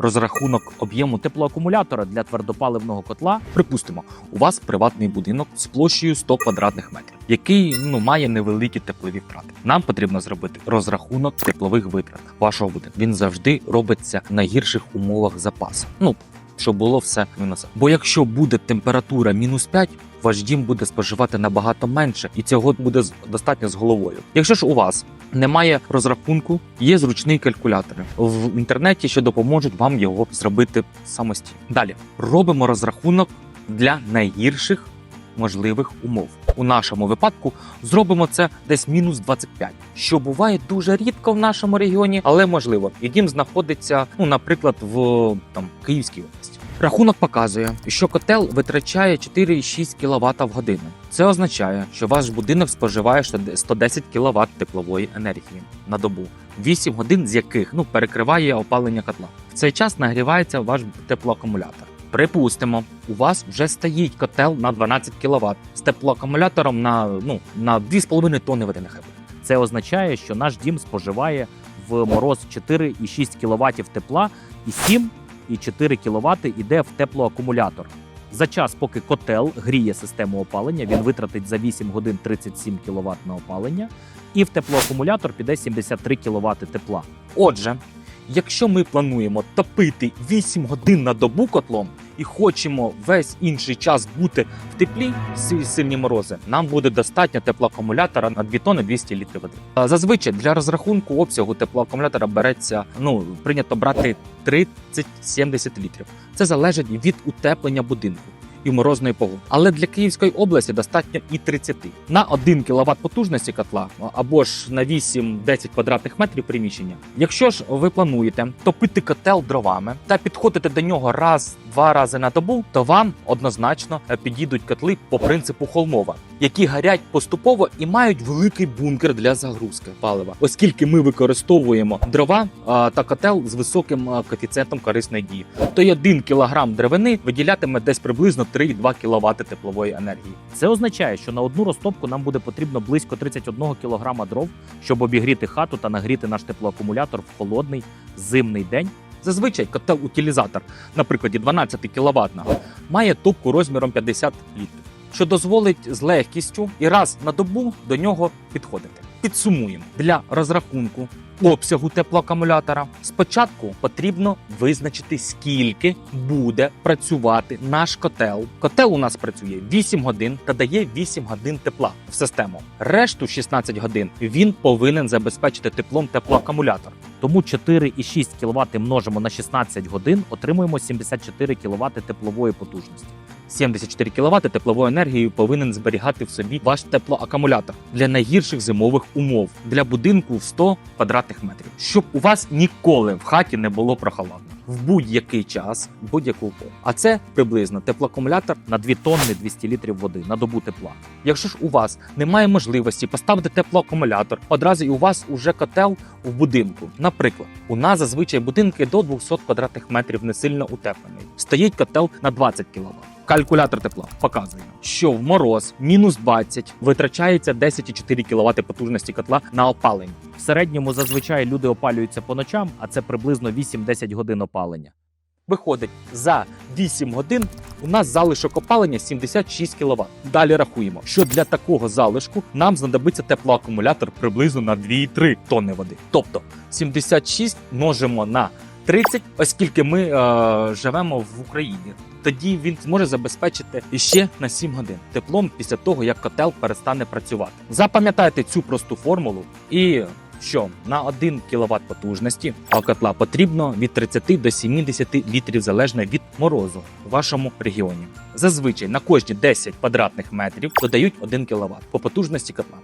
розрахунок об'єму теплоакумулятора для твердопаливного котла. Припустимо, у вас приватний будинок з площею 100 квадратних метрів, який ну має невеликі теплові втрати. Нам потрібно зробити розрахунок теплових витрат вашого будинку. Він завжди робиться на гірших умовах запасу. Ну щоб було все мінус. Бо якщо буде температура мінус 5, ваш дім буде споживати набагато менше, і цього буде достатньо з головою. Якщо ж у вас немає розрахунку, є зручний калькулятор в інтернеті, що допоможуть вам його зробити самостійно. Далі робимо розрахунок для найгірших можливих умов. У нашому випадку зробимо це десь мінус 25, що буває дуже рідко в нашому регіоні, але можливо. І дім знаходиться, ну, наприклад, в там Київській області. Рахунок показує, що котел витрачає 4,6 кВт в годину. Це означає, що ваш будинок споживає 110 кВт теплової енергії на добу, 8 годин з яких ну перекриває опалення котла. В цей час нагрівається ваш теплоакумулятор. Припустимо, у вас вже стоїть котел на 12 кВт з теплоакумулятором на ну на 2,5 тонни води нехай. Це означає, що наш дім споживає в мороз 4,6 кВт тепла і 7,4 кВт іде в теплоакумулятор. За час, поки котел гріє систему опалення, він витратить за 8 годин 37 кВт на опалення, і в теплоакумулятор піде 73 кВт тепла. Отже, якщо ми плануємо топити 8 годин на добу котлом і хочемо весь інший час бути в теплі, силь- сильні морози, нам буде достатньо теплоакумулятора на 2 тонни 200 літрів води. Зазвичай для розрахунку обсягу теплоакумулятора береться, ну прийнято брати 30-70 літрів. Це залежить від утеплення будинку. І морозної погоди. Але для Київської області достатньо і 30. На 1 кВт потужності котла або ж на 8-10 квадратних метрів приміщення. Якщо ж ви плануєте топити котел дровами та підходити до нього раз-два рази на добу, то вам однозначно е, підійдуть котли по принципу Холмова, які гарять поступово і мають великий бункер для загрузки палива, оскільки ми використовуємо дрова та котел з високим коефіцієнтом корисної дії. То й 1 кг деревини виділятиме десь приблизно 3,2 кВт теплової енергії. Це означає, що на одну розтопку нам буде потрібно близько 31 кг дров, щоб обігріти хату та нагріти наш теплоакумулятор в холодний зимний день. Зазвичай котел-утилізатор, на прикладі 12 кВт, має топку розміром 50 літрів, що дозволить з легкістю і раз на добу до нього підходити. Підсумуємо для розрахунку обсягу теплоакумулятора. Спочатку потрібно визначити, скільки буде працювати наш котел. Котел у нас працює 8 годин та дає 8 годин тепла в систему. Решту 16 годин він повинен забезпечити теплом теплоакумулятор. Тому 4,6 кВт множимо на 16 годин, отримуємо 74 кВт теплової потужності. 74 кВт теплової енергії повинен зберігати в собі ваш теплоакумулятор для найгірших зимових умов для будинку в 100 квадратних метрів, щоб у вас ніколи в хаті не було прохолодно в будь-який час, будь-яку пору. А це приблизно теплоакумулятор на 2 тонни 200 літрів води на добу тепла. Якщо ж у вас немає можливості поставити теплоакумулятор, одразу і у вас уже котел в будинку. Наприклад, у нас зазвичай будинки до 200 квадратних метрів не сильно утеплений. Стоїть котел на 20 кВт. Калькулятор тепла показує, що в мороз мінус 20 витрачається 10,4 кВт потужності котла на опалення. В середньому зазвичай люди опалюються по ночам, а це приблизно 8-10 годин опалення. Виходить, за 8 годин у нас залишок опалення 76 кВт. Далі рахуємо, що для такого залишку нам знадобиться теплоакумулятор приблизно на 2,3 тонни води. Тобто 76 множимо на 30, оскільки ми е, живемо в Україні. Тоді він зможе забезпечити ще на 7 годин теплом після того, як котел перестане працювати. Запам'ятайте цю просту формулу і. Що на 1 кВт потужності котла потрібно від 30 до 70 літрів залежно від морозу у вашому регіоні. Зазвичай на кожні 10 квадратних метрів додають 1 кВт по потужності котла.